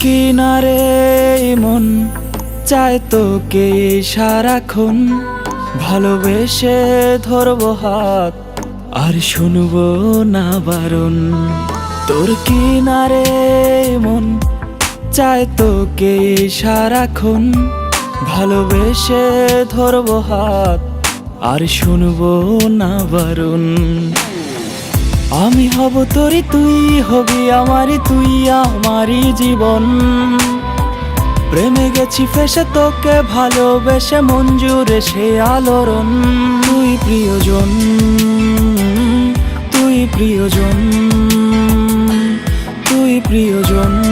কিনারে মন চায় তোকে সারাক্ষণ। ভালোবেসে ধরব হাত আর শুনব না বারণ। তোর কিনারে মন চায় তোকে সারাক্ষণ। ভালোবেসে ধরবো হাত আর শুনব না বারণ। আমি হব তোরে, তুই হবি আমারই তুই আমারই জীবন। প্রেমে গেছি ফেসে, তোকে ভালোবেসে মঞ্জুরে সে আলোড়ন। তুই প্রিয়জন তুই প্রিয়জন তুই প্রিয়জন।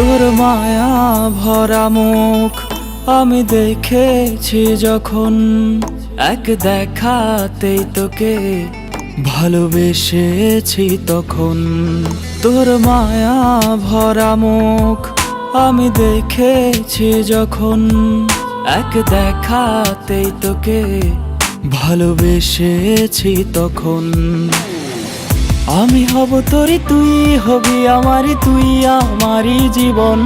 তোর মায়া ভরা মুখ আমি দেখেছি যখন এক দেখাতেই তোকে ভালোবেসেছি তখন। তোর মায়া ভরা মুখ আমি দেখেছি যখন এক দেখাতেই তোকে ভালোবেসেছি তখন। আমি হব তোরি, তুই হবি আমারই তুই আমারই জীবন।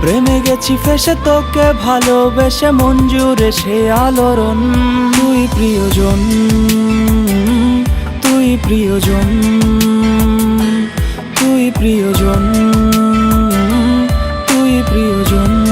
প্রেমে গেছি ফেসে, তোকে ভালোবেসে মঞ্জুরে সে আলোড়ন। তুই প্রিয়জন তুই প্রিয়জন তুই প্রিয়জন তুই প্রিয়জন।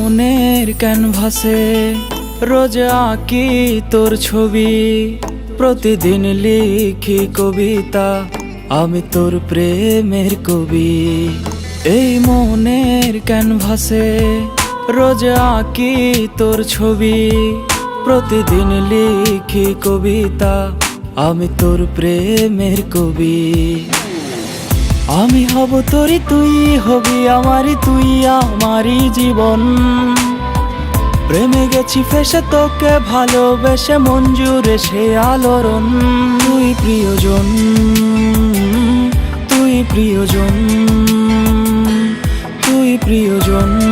মনের ক্যানভাসে রোজ আঁকি তোর ছবি। প্রতিদিন লিখি কবিতা, আমি তোর প্রেমের কবি। এই মনের ক্যানভাসে রোজ আঁকি তোর ছবি। প্রতিদিন লিখি কবিতা, আমি তোর প্রেমের কবি। আমি হব তোরি, তুই হবি আমারই তুই আমারই জীবন। প্রেমে গেছি ফেসে, তোকে ভালোবেসে মঞ্জুরে সে আলোড়ন। তুই প্রিয়জন তুই প্রিয়জন তুই প্রিয়জন।